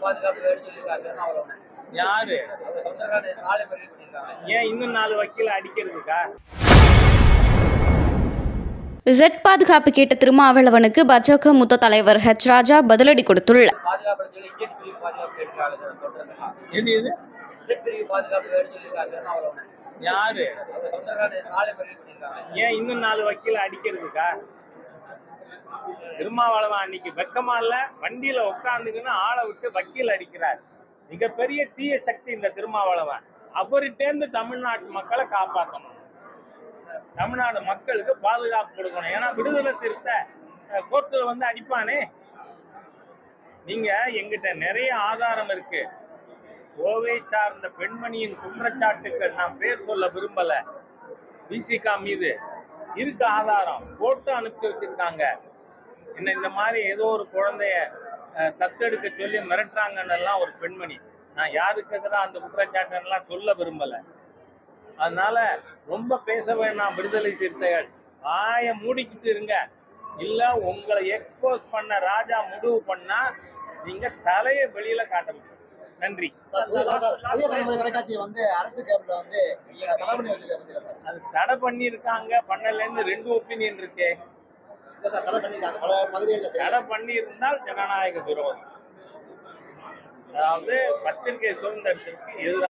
பாதுகாப்பு யாரு? ஏன் இன்னும் நாலு வக்கீல அடிக்கிறதுக்கா? ஜெட் பாதுகாப்பு கேட்ட திருமாவளவனுக்கு பாஜக மூத்த தலைவர் ஹெச் ராஜா பதிலடி கொடுத்துள்ளார். யாரு? ஏன் இன்னும் நாலு வக்கீல அடிக்கிறதுக்கா? திருமாவளவன் அன்னைக்கு வெக்கமா இல்ல. வண்டியில உட்காந்துக்கின்னு ஆளை விட்டு வக்கீல் அடிக்கிறார். மிகப்பெரிய தீய சக்தி இந்த திருமாவளவன். அவர்கிட்டேருந்து தமிழ்நாட்டு மக்களை காப்பாற்றணும் தமிழ்நாடு மக்களுக்கு பாதுகாப்பு கொடுக்கணும். ஏன்னா விடுதலை சிறுத்தை கோர்ட்டில் வந்து அடிப்பானே. நீங்க எங்கிட்ட நிறைய ஆதாரம் இருக்கு. கோவை சார்ந்த பெண்மணியின் குற்றச்சாட்டுக்கள் நான் பேர் சொல்ல விரும்பல. விசிகா மீது இருக்கு ஆதாரம். போட்டோ அனுப்பி வச்சிருக்காங்க. என்ன இந்த மாதிரி ஏதோ ஒரு குழந்தைய தத்தெடுக்க சொல்லி மிரட்டுறாங்கன்னு எல்லாம் ஒரு பெண்மணி. நான் யாருக்கு எதிராக அந்த குற்றச்சாட்டெல்லாம் சொல்ல விரும்பல. அதனால ரொம்ப பேச வேணாம் விடுதலை சிறுத்தைகள். வாய மூடிக்கிட்டு இருங்க. இல்ல உங்களை எக்ஸ்போஸ் பண்ண ராஜா முடிவு பண்ணா நீங்க தலையை வெளியில காட்ட முடியும். நன்றி. அது தடை பண்ணியிருக்காங்க பண்ணலன்னு ரெண்டு ஒப்பீனியன் இருக்கே. தடை பண்ணியிருந்தால் ஜனநாயக விரோதம் அதாவது பத்திரிகை சுதந்திரத்திற்கு எதிராக